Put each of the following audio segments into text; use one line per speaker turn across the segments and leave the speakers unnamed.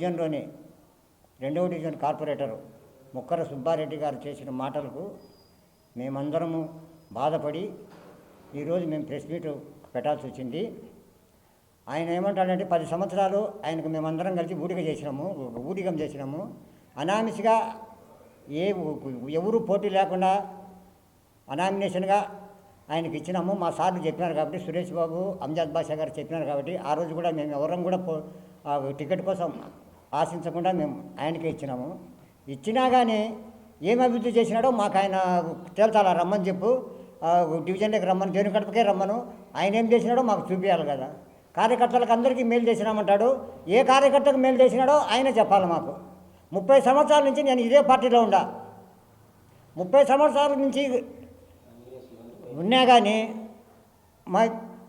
డివిజన్లోని రెండవ division corporator ముక్కర సుబ్బారెడ్డి గారు చేసిన మాటలకు మేమందరము బాధపడి ఈరోజు మేము ప్రెస్ మీట్ పెట్టాల్సి వచ్చింది. ఆయన ఏమంటాడంటే పది సంవత్సరాలు ఆయనకు మేమందరం కలిసి ఊడిగ చేసినాము ఊడిగం చేసినాము. అనామిసిగా ఏ ఎవరు పోటీ లేకుండా అనామినేషన్గా ఆయనకి ఇచ్చినాము. మా సార్లు చెప్పినారు కాబట్టి సురేష్ బాబు అంజాద్ బాషా గారు చెప్పినారు కాబట్టి ఆ రోజు కూడా మేము ఎవరం కూడా టికెట్ కోసం ఆశించకుండా మేము ఆయనకే ఇచ్చినాము. ఇచ్చినా కానీ ఏం అభివృద్ధి చేసినాడో మాకు ఆయన తేల్చాలా రమ్మని చెప్పు. ఆ డివిజన్లోకి రమ్మని దేని కడపకే రమ్మను. ఆయన ఏం చేసినాడో మాకు చూపించాలి కదా. కార్యకర్తలకు అందరికీ మేలు చేసినామంటాడు. ఏ కార్యకర్తకు మేలు చేసినాడో ఆయన చెప్పాలి మాకు. ముప్పై సంవత్సరాల నుంచి నేను ఇదే పార్టీలో ఉండా. ముప్పై సంవత్సరాల నుంచి ఉన్నా కానీ మా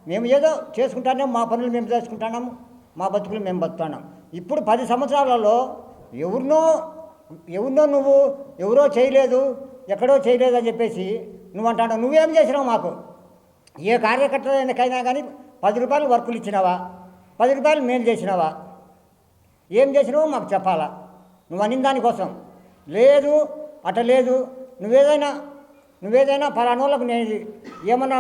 మేము ఏదో చేసుకుంటానే మా పనులు మేము చేసుకుంటున్నాము మా బతుకులు మేము బతుకుతున్నాం. ఇప్పుడు పది సంవత్సరాలలో ఎవరినో ఎవరినో నువ్వు ఎవరో చేయలేదు ఎక్కడో చేయలేదు అని చెప్పేసి నువ్వు అంటాడు నువ్వేం చేసినావు మాకు? ఏ కార్యకర్తకైనా కానీ పది రూపాయలు వర్కులు ఇచ్చినావా? పది రూపాయలు మేలు చేసినావా? ఏం చేసినావో మాకు చెప్పాలా? నువ్వు అనిన దానికోసం లేదు అట లేదు. నువ్వేదైనా నువ్వేదైనా పలానోళ్ళకు నేను ఏమన్నా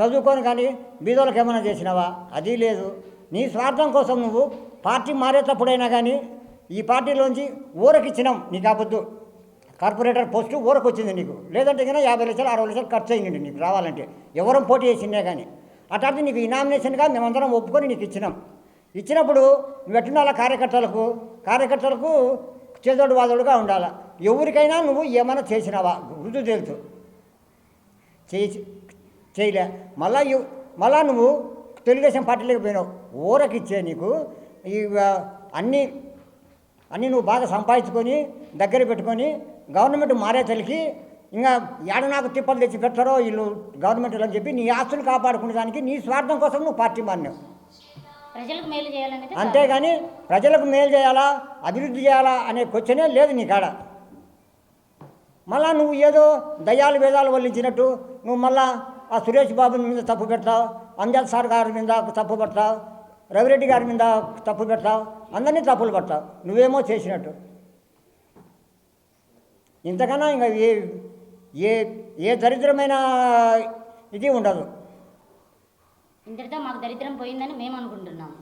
చదువుకొని కానీ బీదోళ్ళకి ఏమైనా చేసినావా? అది లేదు. నీ స్వార్థం కోసం నువ్వు పార్టీ మారేటప్పుడైనా కానీ ఈ పార్టీలోంచి ఊరకిచ్చినాం నీకు అబద్దు కార్పొరేటర్ పోస్టు ఊరకు వచ్చింది నీకు. లేదంటే కన్నా యాభై లక్షలు అరవై లక్షలు ఖర్చు అయ్యింది నీకు రావాలంటే. ఎవరం పోటీ చేసిందే కానీ అట్లాంటి నీకు ఈ నామినేషన్గా మేమందరం ఒప్పుకొని నీకు ఇచ్చినాం. ఇచ్చినప్పుడు నువ్వు ఎట్టుండాలా కార్యకర్తలకు? కార్యకర్తలకు చేదోడు వాదోడుగా ఉండాలి? ఎవరికైనా నువ్వు ఏమైనా చేసినావా? రుజువు తెలుసు చేసి చేయలే. మళ్ళా మళ్ళా నువ్వు తెలుగుదేశం పార్టీలోకి పోయినావు. ఊరకిచ్చే నీకు. ఈ అన్నీ అన్నీ నువ్వు బాగా సంపాదించుకొని దగ్గర పెట్టుకొని గవర్నమెంట్ మారే తల్లికి ఇంకా ఏడ నాకు తిప్పలు తెచ్చి పెట్టారో వీళ్ళు గవర్నమెంట్ అని చెప్పి నీ ఆస్తులు కాపాడుకునే దానికి నీ స్వార్థం కోసం నువ్వు పార్టీ మారినావు.
ప్రజలకు మేలు
అంతేగాని ప్రజలకు మేలు చేయాలా అభివృద్ధి చేయాలా అనే క్వశ్చనే లేదు నీ కాడ. మళ్ళా నువ్వు ఏదో దయాలు వేదాలు వల్లించినట్టు నువ్వు మళ్ళా ఆ సురేష్ బాబు మీద తప్పు పెడతావు అంజద్ సార్ గారి మీద తప్పు పెడతావు రవిరెడ్డి గారి మీద తప్పు పెడతావు అందరినీ తప్పులు పడతావు. నువ్వేమో చేసినట్టు. ఇంతకన్నా ఇంకా ఏ ఏ ఏ దరిద్రమైన ఇది ఉండదు.
ఇంతటితో మాకు దరిద్రం పోయిందని మేము అనుకుంటున్నాం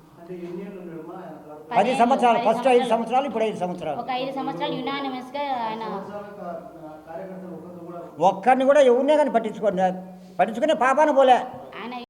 పది సంవత్సరాలు ఫస్ట్ ఐదు సంవత్సరాలు. ఇప్పుడు ఐదు సంవత్సరాలు.
ఒక ఐదు సంవత్సరాలు యునానిమస్గా ఆయన
ఒక్కరిని కూడా ఎవరినే కానీ పట్టించుకోండి పట్టించుకునే పాపాన పోలే.